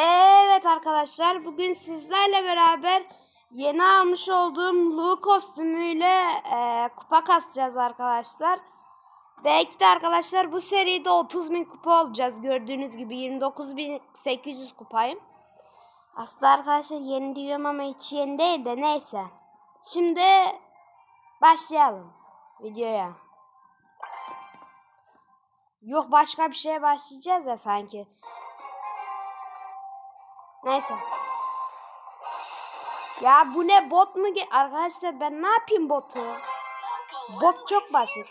Evet arkadaşlar bugün sizlerle beraber yeni almış olduğum Lu kostümüyle e, kupa kasacağız arkadaşlar. Belki de arkadaşlar bu seride 30.000 kupa olacağız. Gördüğünüz gibi 29.800 kupayım. Aslında arkadaşlar yeni diyorum ama hiç yeni değil de neyse. Şimdi başlayalım videoya. Yok başka bir şeye başlayacağız ya sanki. Neyse. Ya bu ne bot mu? ge- Arkadaşlar ben ne yapayım botu? Bot çok basit.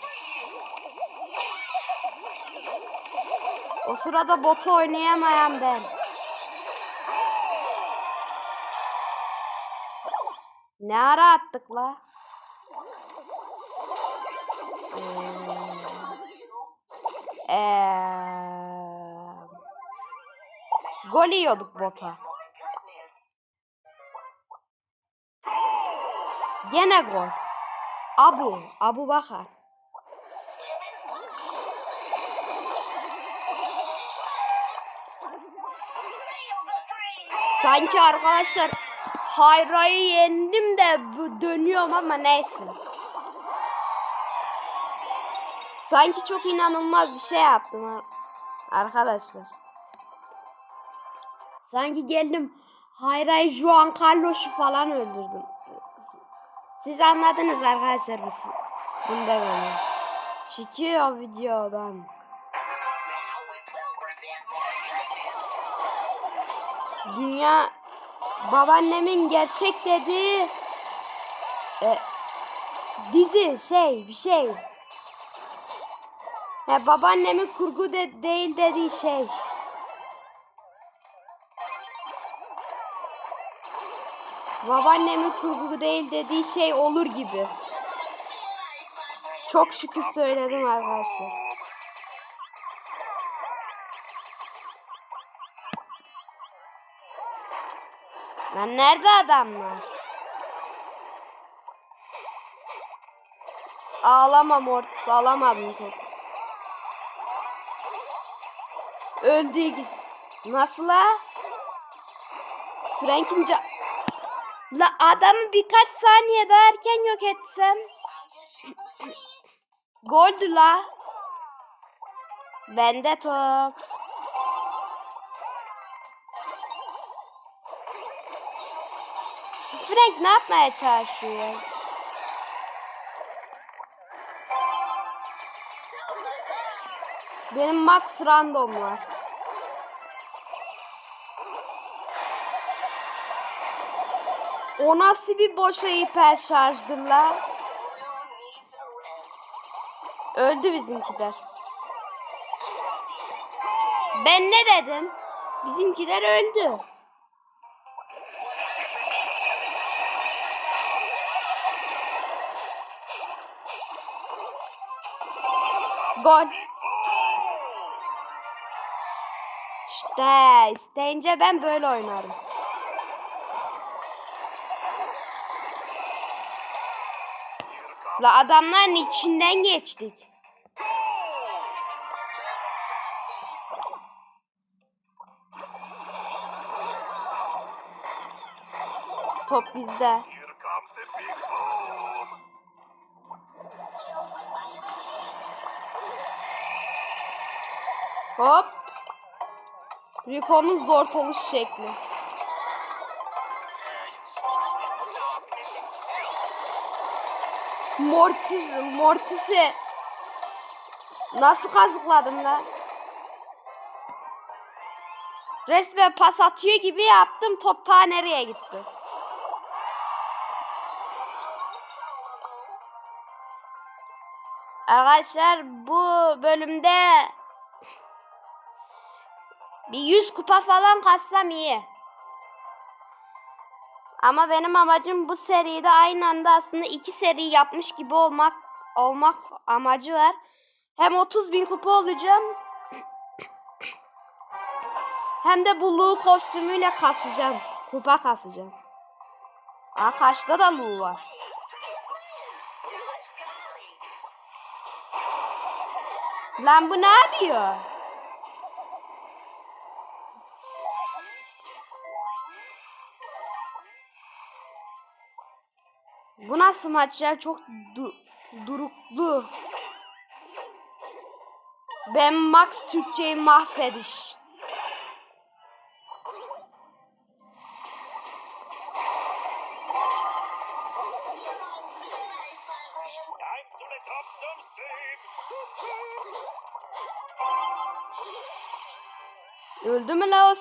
O sırada botu oynayamayan ben. Ne ara attık la? Ee, ee, gol yiyorduk bota. Gene. Abu, Abu Bakar. Sanki arkadaşlar Hayra'yı yendim de bu dönüyorum ama neyse. Sanki çok inanılmaz bir şey yaptım ar- arkadaşlar. Sanki geldim Hayra'yı Juan Carlos'u falan öldürdüm. Siz anladınız arkadaşlar bu bunu böyle. Çıkıyor videodan. Dünya babaannemin gerçek dediği e, dizi şey bir şey. Ya babaannemin kurgu de, değil dediği şey. Babaannemin kurgu değil dediği şey olur gibi. Çok şükür söyledim arkadaşlar. Lan nerede adamlar? Ağlama Mortis alamadım top. Öldü ikisi. Nasıl la? Frank'in La adamı birkaç saniye daha erken yok etsem. Goldü la. Bende top. Frank ne yapmaya çalışıyor? Benim max random var. O nasıl bir boşa hiper şarjdır la? Öldü bizimkiler. Ben ne dedim? Bizimkiler öldü. Gol. İşte isteyince ben böyle oynarım. La adamların içinden geçtik. Top bizde. Hop. Rico'nun zor oluş şekli. Mortis, Mortis'i nasıl kazıkladım lan? Resmen pas atıyor gibi yaptım. Top ta nereye gitti? Arkadaşlar bu bölümde bir 100 kupa falan kassam iyi. Ama benim amacım bu seride aynı anda aslında iki seri yapmış gibi olmak olmak amacı var. Hem 30 bin kupa olacağım. Hem de bu Lu kostümüyle kasacağım. Kupa kasacağım. Aa karşıda da Lu var. Lan bu ne yapıyor? Bu nasıl maç ya? Çok du duruklu. Ben Max Türkçeyi mahvediş. Öldü mü la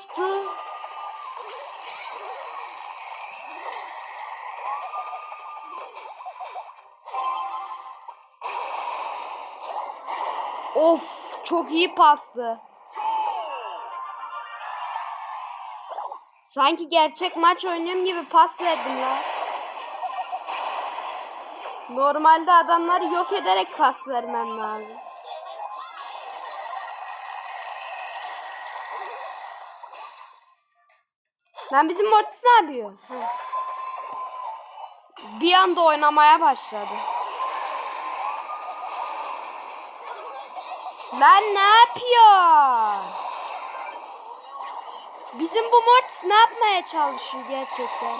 Of çok iyi pastı. Sanki gerçek maç oynuyorum gibi pas verdim la. Normalde adamları yok ederek pas vermem lazım. Lan bizim Mortis ne yapıyor? Hı. Bir anda oynamaya başladı. Lan ne yapıyor? Bizim bu Mortis ne yapmaya çalışıyor gerçekten?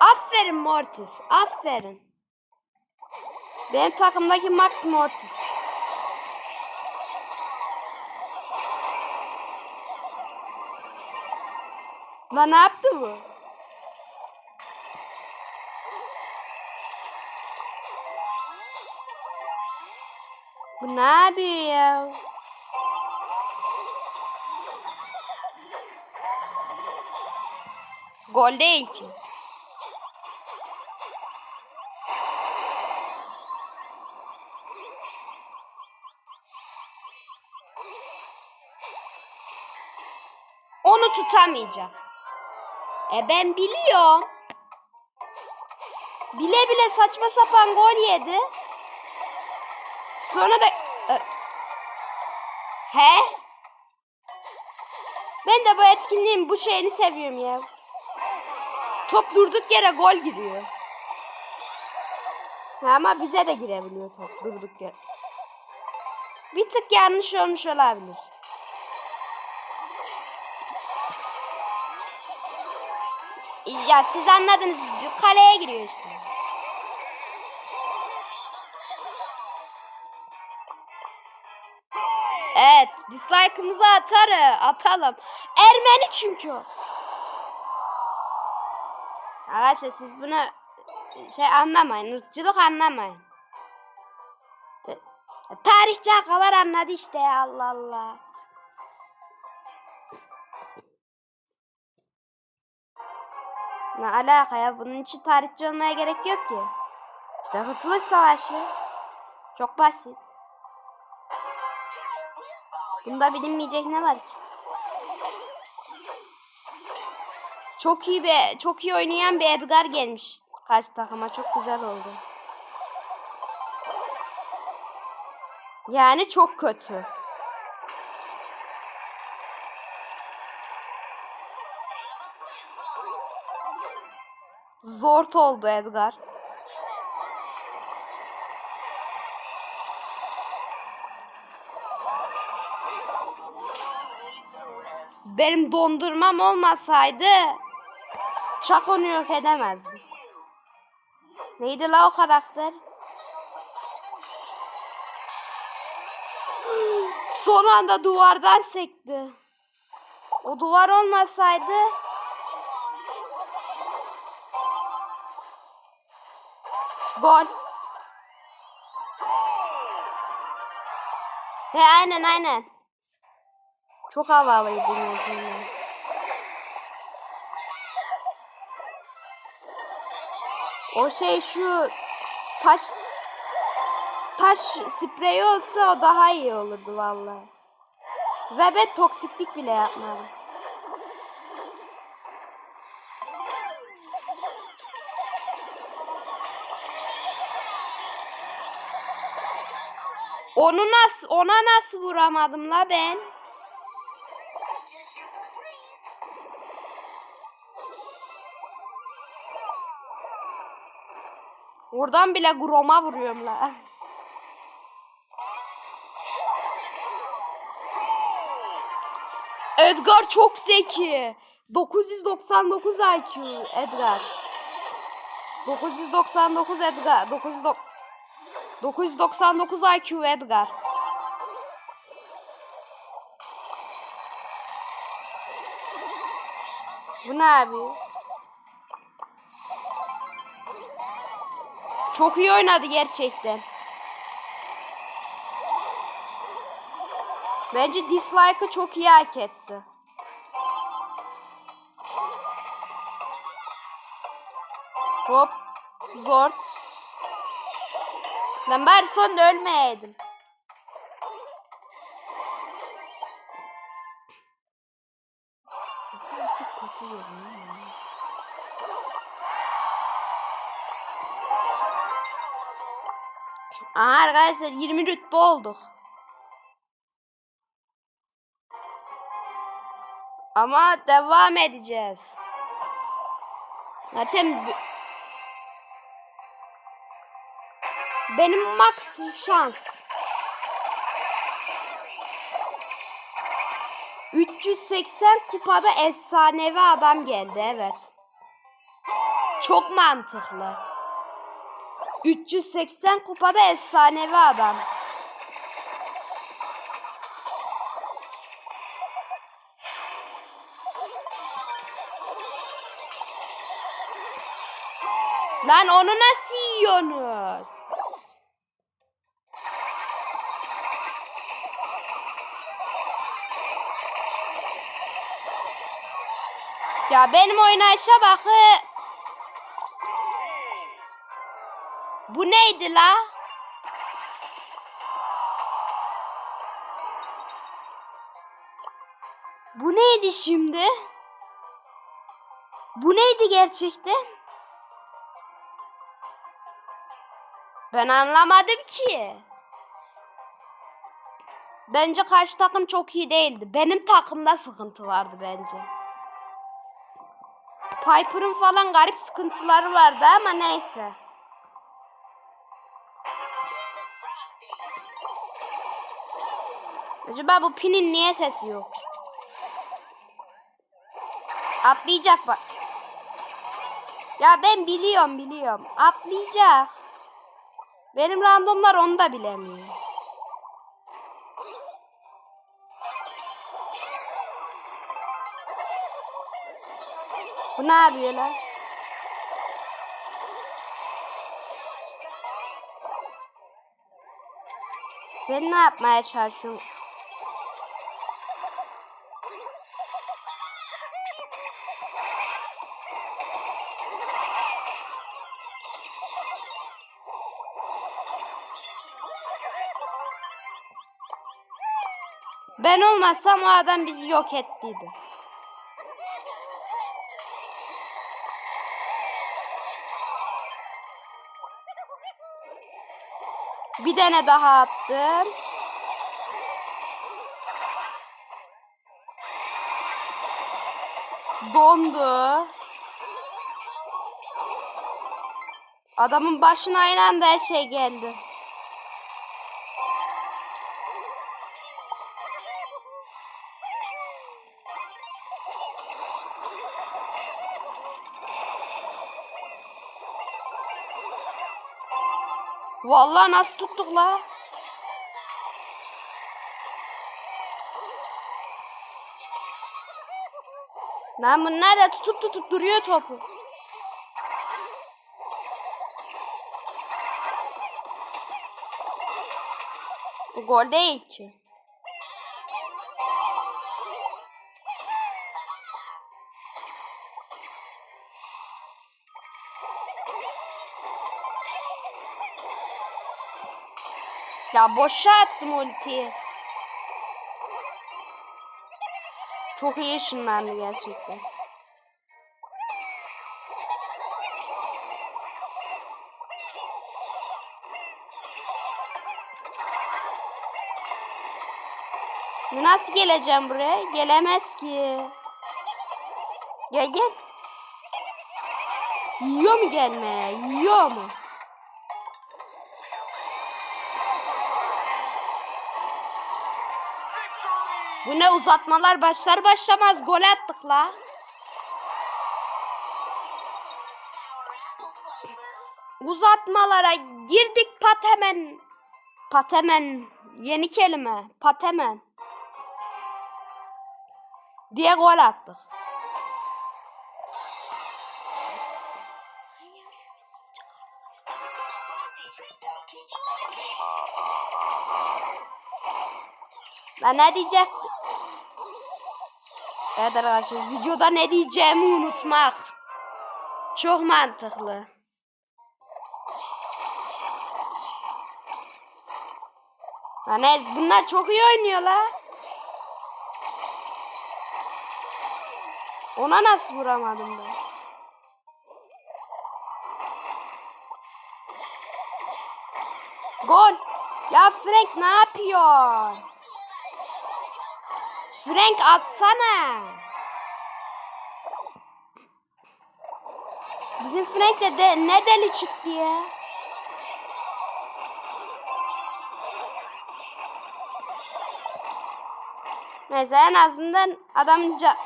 Aferin Mortis, aferin. Benim takımdaki Max Mortis. Lan ne yaptı bu? Bu ne yapıyor ya? Gol değil ki. Onu tutamayacak. E ben biliyorum. Bile bile saçma sapan gol yedi. Sonra da... Ö- He? Ben de bu etkinliğin bu şeyini seviyorum ya. Top durduk yere gol giriyor. Ha, Ama bize de girebiliyor top durduk yere. Bir tık yanlış olmuş olabilir. Ya siz anladınız. Kaleye giriyor işte. Evet, dislike'ımızı atarı, atalım. Ermeni çünkü o. Arkadaşlar siz bunu şey anlamayın, ırkçılık anlamayın. Tarihçi akalar anladı işte Allah Allah. Ne alaka ya? Bunun için tarihçi olmaya gerek yok ki. İşte Kurtuluş Savaşı. Çok basit. Bunda bilinmeyecek ne var ki? Çok iyi bir, çok iyi oynayan bir Edgar gelmiş karşı takıma. Çok güzel oldu. Yani çok kötü. Zort oldu Edgar. Benim dondurmam olmasaydı Çak onu yok edemezdim. Neydi la o karakter? Son anda duvardan sekti. O duvar olmasaydı Gol. He aynen aynen. Çok havalıydı Nurcan. O şey şu taş taş spreyi olsa o daha iyi olurdu vallahi. Ve ben toksiklik bile yapmadım. Onu nasıl ona nasıl vuramadım la ben? Oradan bile Grom'a vuruyorum la. Edgar çok zeki. 999 IQ Edgar. 999 Edgar. 900 999 IQ Edgar. Bu ne abi? Çok iyi oynadı gerçekten. Bence dislike'ı çok iyi hak etti. Hop. Zor. Lan bari sonunda ölmeyeydim. Aha arkadaşlar 20 rütbe olduk. Ama devam edeceğiz. Zaten benim max şans. 380 kupada efsanevi adam geldi evet. Çok mantıklı. 380 kupada efsanevi adam. Lan onu nasıl yiyorsunuz? Ya benim oynayışa bakı. Bu neydi la? Bu neydi şimdi? Bu neydi gerçekten? Ben anlamadım ki. Bence karşı takım çok iyi değildi. Benim takımda sıkıntı vardı bence. Piper'ın falan garip sıkıntıları vardı ama neyse. Acaba bu pinin niye sesi yok? Atlayacak bak. Ya ben biliyorum biliyorum. Atlayacak. Benim randomlar onu da bilemiyor. Bu ne yapıyor lan? Sen ne yapmaya çalışıyorsun? Ben olmazsam o adam bizi yok ettiydi. Tane daha attım. Dondu. Adamın başına aynı anda her şey geldi. Vallahi nasıl tuttuk la? Lan bunlar da tutup tutup duruyor topu. Bu gol değil ki. Ya boşa attım ultiyi. Çok iyi ışınlandı gerçekten. Nasıl geleceğim buraya? Gelemez ki. Gel gel. Yiyor mu gelmeye? Yiyor mu? Bu ne uzatmalar başlar başlamaz gol attık la. Uzatmalara girdik patemen. Patemen yeni kelime. Patemen. Diye gol attık. Ben ne diyecektim? Evet arkadaşlar videoda ne diyeceğimi unutmak. Çok mantıklı. Hani bunlar çok iyi oynuyorlar. Ona nasıl vuramadım ben? Gol. Ya Frank ne yapıyor? Frank atsana. Bizim Frank de, de ne deli çıktı ya. Neyse en azından adamın ca-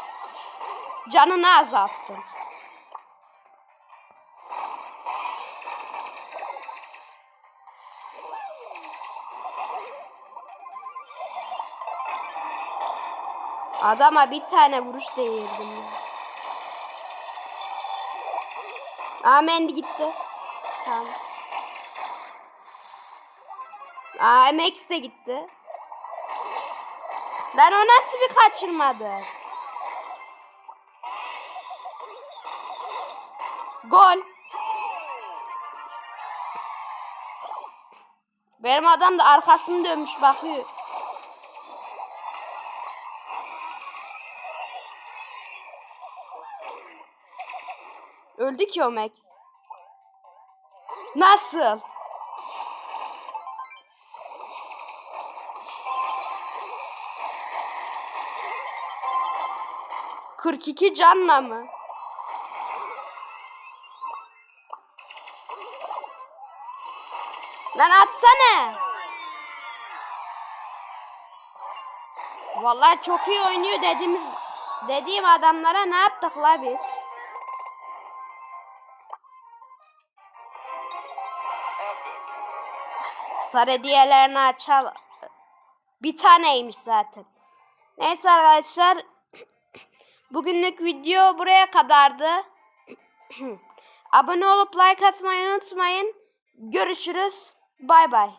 canını azalttım. Adama bir tane vuruş değirdim. Aa Mendy gitti. Tamam. Aa Max de gitti. Lan o nasıl bir kaçırmadı? Gol. Benim adam da arkasını dönmüş bakıyor. Öldü ki o Max. Nasıl? Kırk iki canla mı? Lan atsana. Vallahi çok iyi oynuyor dediğimiz dediğim adamlara ne yaptık la biz? Star hediyelerini açalım. Bir taneymiş zaten. Neyse arkadaşlar. Bugünlük video buraya kadardı. Abone olup like atmayı unutmayın. Görüşürüz. Bay bay.